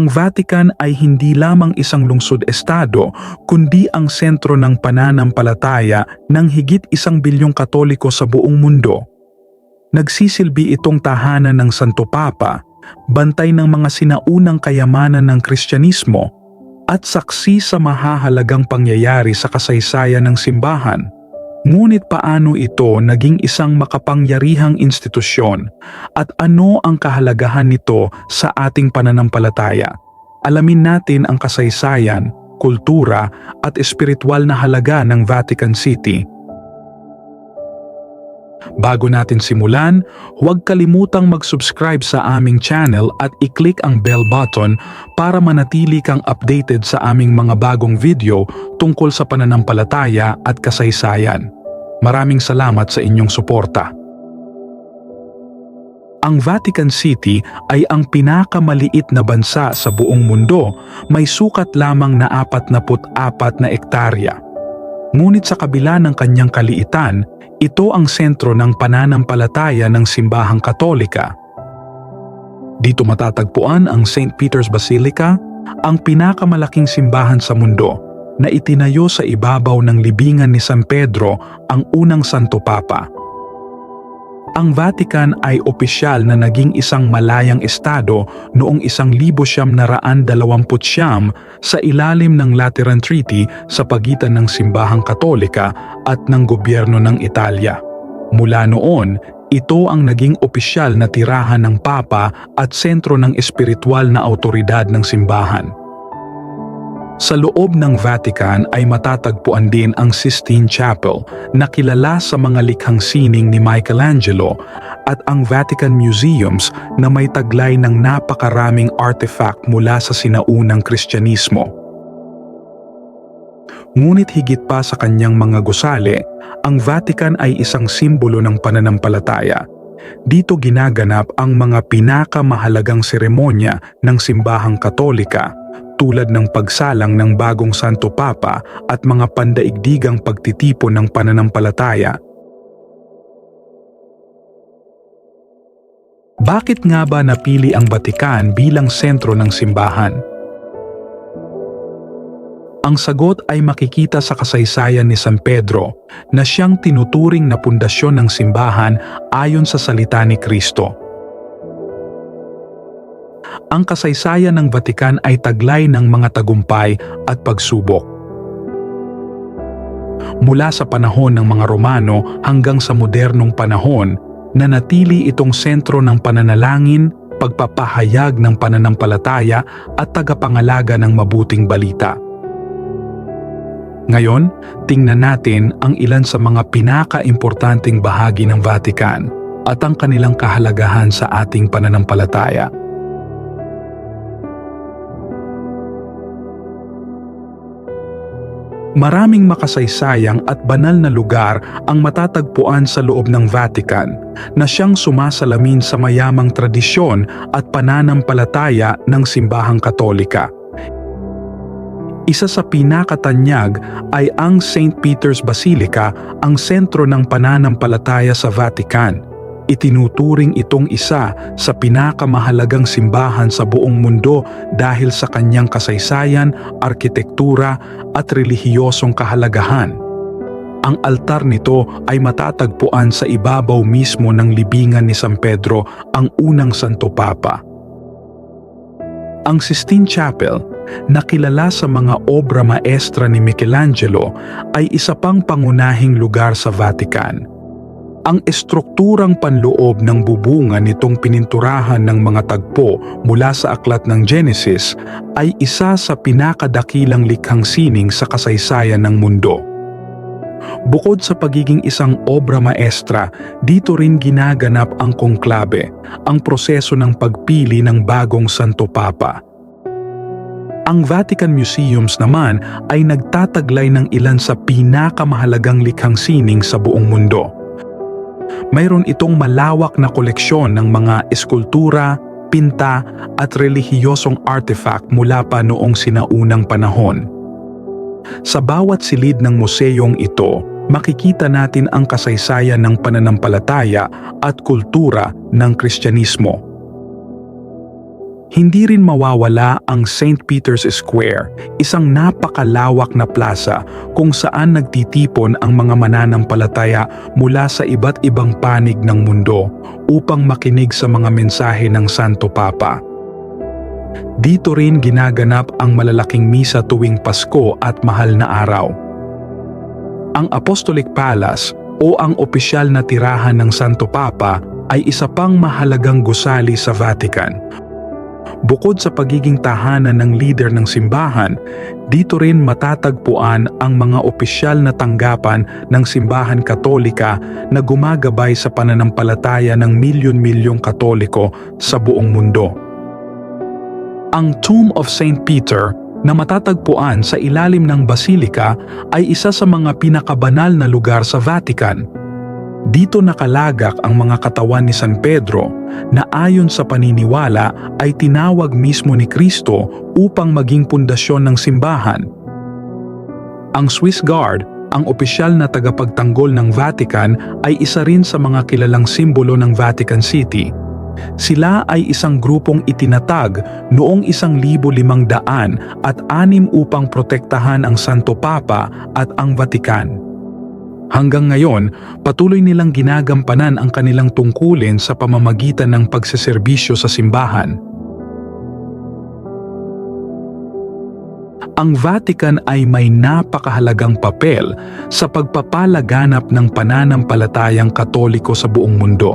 Ang Vatican ay hindi lamang isang lungsod-estado, kundi ang sentro ng pananampalataya ng higit isang bilyong katoliko sa buong mundo. Nagsisilbi itong tahanan ng Santo Papa, bantay ng mga sinaunang kayamanan ng Kristyanismo, at saksi sa mahahalagang pangyayari sa kasaysayan ng simbahan. Ngunit paano ito naging isang makapangyarihang institusyon at ano ang kahalagahan nito sa ating pananampalataya? Alamin natin ang kasaysayan, kultura at espiritual na halaga ng Vatican City. Bago natin simulan, huwag kalimutang mag-subscribe sa aming channel at i-click ang bell button para manatili kang updated sa aming mga bagong video tungkol sa pananampalataya at kasaysayan. Maraming salamat sa inyong suporta. Ang Vatican City ay ang pinakamaliit na bansa sa buong mundo, may sukat lamang na 44 na ektarya. Ngunit sa kabila ng kanyang kaliitan, ito ang sentro ng pananampalataya ng simbahang katolika. Dito matatagpuan ang St. Peter's Basilica, ang pinakamalaking simbahan sa mundo na itinayo sa ibabaw ng libingan ni San Pedro ang unang Santo Papa. Ang Vatican ay opisyal na naging isang malayang estado noong 1929 sa ilalim ng Lateran Treaty sa pagitan ng Simbahang Katolika at ng gobyerno ng Italia. Mula noon, ito ang naging opisyal na tirahan ng Papa at sentro ng espiritual na autoridad ng simbahan. Sa loob ng Vatican ay matatagpuan din ang Sistine Chapel na kilala sa mga likhang sining ni Michelangelo at ang Vatican Museums na may taglay ng napakaraming artifact mula sa sinaunang Kristyanismo. Ngunit higit pa sa kanyang mga gusali, ang Vatican ay isang simbolo ng pananampalataya. Dito ginaganap ang mga pinakamahalagang seremonya ng simbahang katolika tulad ng pagsalang ng bagong Santo Papa at mga pandaigdigang pagtitipon ng pananampalataya. Bakit nga ba napili ang Batikan bilang sentro ng simbahan? Ang sagot ay makikita sa kasaysayan ni San Pedro na siyang tinuturing na pundasyon ng simbahan ayon sa salita ni Kristo. Ang kasaysayan ng Vatican ay taglay ng mga tagumpay at pagsubok. Mula sa panahon ng mga Romano hanggang sa modernong panahon, nanatili itong sentro ng pananalangin, pagpapahayag ng pananampalataya at tagapangalaga ng mabuting balita. Ngayon, tingnan natin ang ilan sa mga pinaka-importanting bahagi ng Vatican at ang kanilang kahalagahan sa ating pananampalataya. Maraming makasaysayang at banal na lugar ang matatagpuan sa loob ng Vatican na siyang sumasalamin sa mayamang tradisyon at pananampalataya ng simbahang katolika. Isa sa pinakatanyag ay ang St. Peter's Basilica, ang sentro ng pananampalataya sa Vatican – Itinuturing itong isa sa pinakamahalagang simbahan sa buong mundo dahil sa kanyang kasaysayan, arkitektura at relihiyosong kahalagahan. Ang altar nito ay matatagpuan sa ibabaw mismo ng libingan ni San Pedro, ang unang Santo Papa. Ang Sistine Chapel, na kilala sa mga obra maestra ni Michelangelo, ay isa pang pangunahing lugar sa Vatican – ang estrukturang panloob ng bubungan nitong pininturahan ng mga tagpo mula sa aklat ng Genesis ay isa sa pinakadakilang likhang sining sa kasaysayan ng mundo. Bukod sa pagiging isang obra maestra, dito rin ginaganap ang kongklabe, ang proseso ng pagpili ng bagong Santo Papa. Ang Vatican Museums naman ay nagtataglay ng ilan sa pinakamahalagang likhang sining sa buong mundo mayroon itong malawak na koleksyon ng mga eskultura, pinta at relihiyosong artifact mula pa noong sinaunang panahon. Sa bawat silid ng museyong ito, makikita natin ang kasaysayan ng pananampalataya at kultura ng Kristyanismo. Hindi rin mawawala ang St. Peter's Square, isang napakalawak na plaza kung saan nagtitipon ang mga mananampalataya mula sa iba't ibang panig ng mundo upang makinig sa mga mensahe ng Santo Papa. Dito rin ginaganap ang malalaking misa tuwing Pasko at mahal na araw. Ang Apostolic Palace o ang opisyal na tirahan ng Santo Papa ay isa pang mahalagang gusali sa Vatican. Bukod sa pagiging tahanan ng leader ng simbahan, dito rin matatagpuan ang mga opisyal na tanggapan ng simbahan katolika na gumagabay sa pananampalataya ng milyon-milyong katoliko sa buong mundo. Ang Tomb of St. Peter na matatagpuan sa ilalim ng basilika ay isa sa mga pinakabanal na lugar sa Vatican. Dito nakalagak ang mga katawan ni San Pedro na ayon sa paniniwala ay tinawag mismo ni Kristo upang maging pundasyon ng simbahan. Ang Swiss Guard, ang opisyal na tagapagtanggol ng Vatican ay isa rin sa mga kilalang simbolo ng Vatican City. Sila ay isang grupong itinatag noong isang libo limang daan at anim upang protektahan ang Santo Papa at ang Vatican. Hanggang ngayon, patuloy nilang ginagampanan ang kanilang tungkulin sa pamamagitan ng pagseserbisyo sa simbahan. Ang Vatican ay may napakahalagang papel sa pagpapalaganap ng pananampalatayang katoliko sa buong mundo.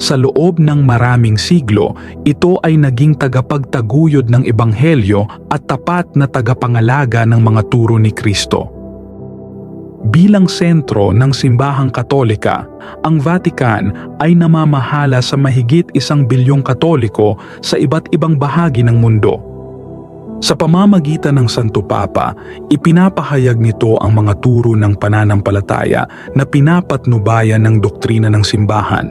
Sa loob ng maraming siglo, ito ay naging tagapagtaguyod ng ebanghelyo at tapat na tagapangalaga ng mga turo ni Kristo. Bilang sentro ng simbahang katolika, ang Vatican ay namamahala sa mahigit isang bilyong katoliko sa iba't ibang bahagi ng mundo. Sa pamamagitan ng Santo Papa, ipinapahayag nito ang mga turo ng pananampalataya na pinapatnubayan ng doktrina ng simbahan.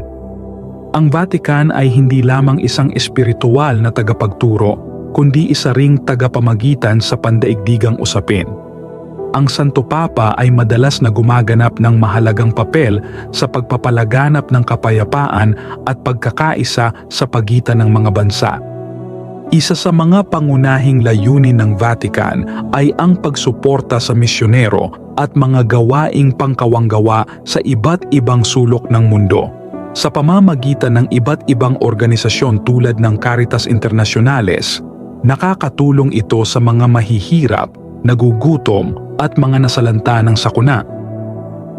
Ang Vatican ay hindi lamang isang espiritual na tagapagturo, kundi isa ring tagapamagitan sa pandaigdigang usapin. Ang Santo Papa ay madalas na gumaganap ng mahalagang papel sa pagpapalaganap ng kapayapaan at pagkakaisa sa pagitan ng mga bansa. Isa sa mga pangunahing layunin ng Vatican ay ang pagsuporta sa misyonero at mga gawaing pangkawanggawa sa iba't ibang sulok ng mundo. Sa pamamagitan ng iba't ibang organisasyon tulad ng Caritas Internationales, nakakatulong ito sa mga mahihirap, nagugutom at mga nasalanta ng sakuna.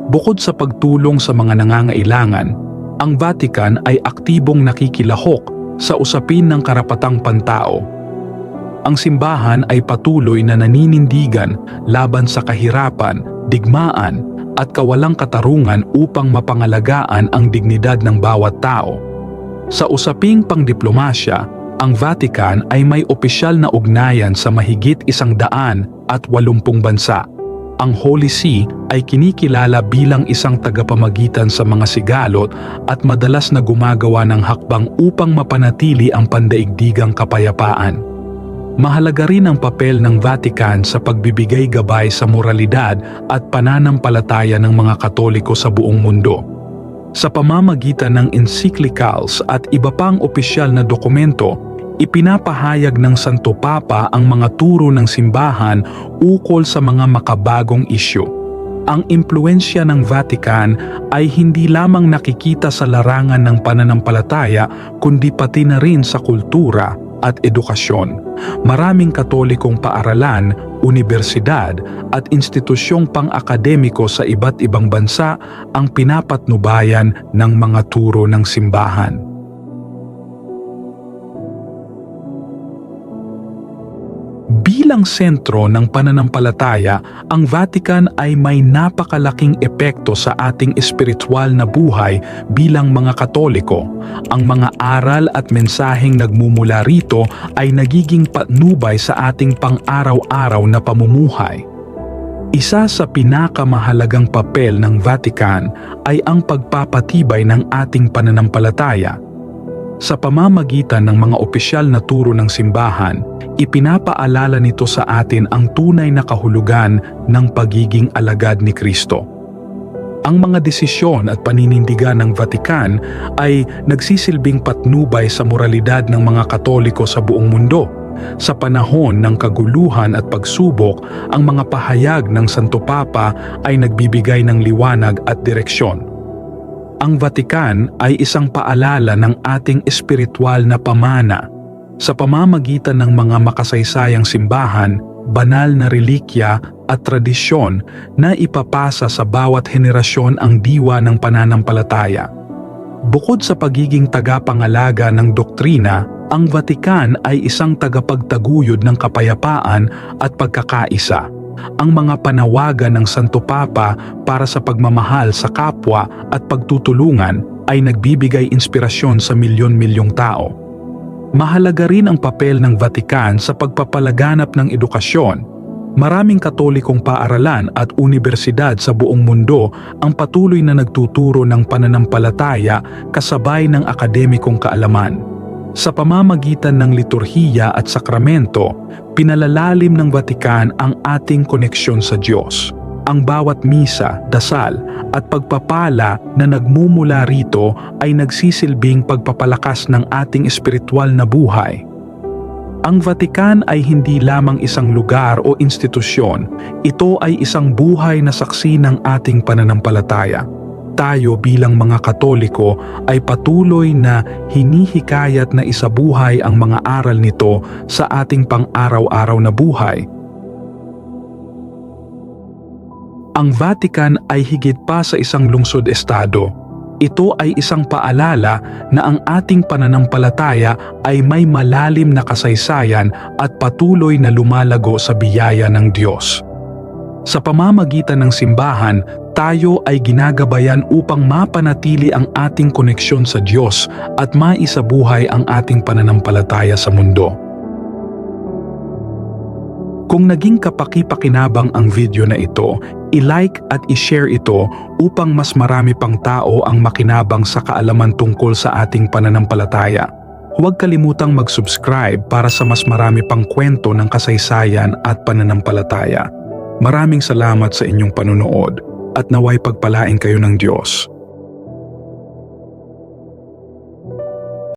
Bukod sa pagtulong sa mga nangangailangan, ang Vatican ay aktibong nakikilahok sa usapin ng karapatang pantao. Ang simbahan ay patuloy na naninindigan laban sa kahirapan, digmaan at kawalang katarungan upang mapangalagaan ang dignidad ng bawat tao. Sa usaping pangdiplomasya, ang Vatican ay may opisyal na ugnayan sa mahigit isang daan at walumpung bansa. Ang Holy See ay kinikilala bilang isang tagapamagitan sa mga sigalot at madalas na gumagawa ng hakbang upang mapanatili ang pandaigdigang kapayapaan. Mahalaga rin ang papel ng Vatican sa pagbibigay gabay sa moralidad at pananampalataya ng mga Katoliko sa buong mundo. Sa pamamagitan ng encyclicals at iba pang opisyal na dokumento, ipinapahayag ng Santo Papa ang mga turo ng simbahan ukol sa mga makabagong isyu. Ang impluensya ng Vatican ay hindi lamang nakikita sa larangan ng pananampalataya kundi pati na rin sa kultura at edukasyon. Maraming katolikong paaralan, universidad at institusyong pang-akademiko sa iba't ibang bansa ang pinapatnubayan ng mga turo ng simbahan. Bilang sentro ng pananampalataya, ang Vatican ay may napakalaking epekto sa ating espiritual na buhay bilang mga Katoliko. Ang mga aral at mensaheng nagmumula rito ay nagiging patnubay sa ating pang-araw-araw na pamumuhay. Isa sa pinakamahalagang papel ng Vatican ay ang pagpapatibay ng ating pananampalataya. Sa pamamagitan ng mga opisyal na turo ng simbahan, ipinapaalala nito sa atin ang tunay na kahulugan ng pagiging alagad ni Kristo. Ang mga desisyon at paninindigan ng Vatican ay nagsisilbing patnubay sa moralidad ng mga Katoliko sa buong mundo. Sa panahon ng kaguluhan at pagsubok, ang mga pahayag ng Santo Papa ay nagbibigay ng liwanag at direksyon. Ang Vatican ay isang paalala ng ating espiritual na pamana. Sa pamamagitan ng mga makasaysayang simbahan, banal na relikya at tradisyon na ipapasa sa bawat henerasyon ang diwa ng pananampalataya. Bukod sa pagiging tagapangalaga ng doktrina, ang Vatican ay isang tagapagtaguyod ng kapayapaan at pagkakaisa. Ang mga panawagan ng Santo Papa para sa pagmamahal sa kapwa at pagtutulungan ay nagbibigay inspirasyon sa milyon-milyong tao. Mahalaga rin ang papel ng Vatican sa pagpapalaganap ng edukasyon. Maraming katolikong paaralan at unibersidad sa buong mundo ang patuloy na nagtuturo ng pananampalataya kasabay ng akademikong kaalaman. Sa pamamagitan ng liturhiya at sakramento, pinalalalim ng Vatican ang ating koneksyon sa Diyos. Ang bawat misa, dasal at pagpapala na nagmumula rito ay nagsisilbing pagpapalakas ng ating espiritual na buhay. Ang Vatican ay hindi lamang isang lugar o institusyon, ito ay isang buhay na saksi ng ating pananampalataya. Tayo bilang mga Katoliko ay patuloy na hinihikayat na isabuhay ang mga aral nito sa ating pang-araw-araw na buhay. Ang Vatican ay higit pa sa isang lungsod-estado. Ito ay isang paalala na ang ating pananampalataya ay may malalim na kasaysayan at patuloy na lumalago sa biyaya ng Diyos. Sa pamamagitan ng simbahan, tayo ay ginagabayan upang mapanatili ang ating koneksyon sa Diyos at maisabuhay ang ating pananampalataya sa mundo. Kung naging kapaki-pakinabang ang video na ito, i-like at i-share ito upang mas marami pang tao ang makinabang sa kaalaman tungkol sa ating pananampalataya. Huwag kalimutang mag-subscribe para sa mas marami pang kwento ng kasaysayan at pananampalataya. Maraming salamat sa inyong panunood at naway pagpalain kayo ng Diyos.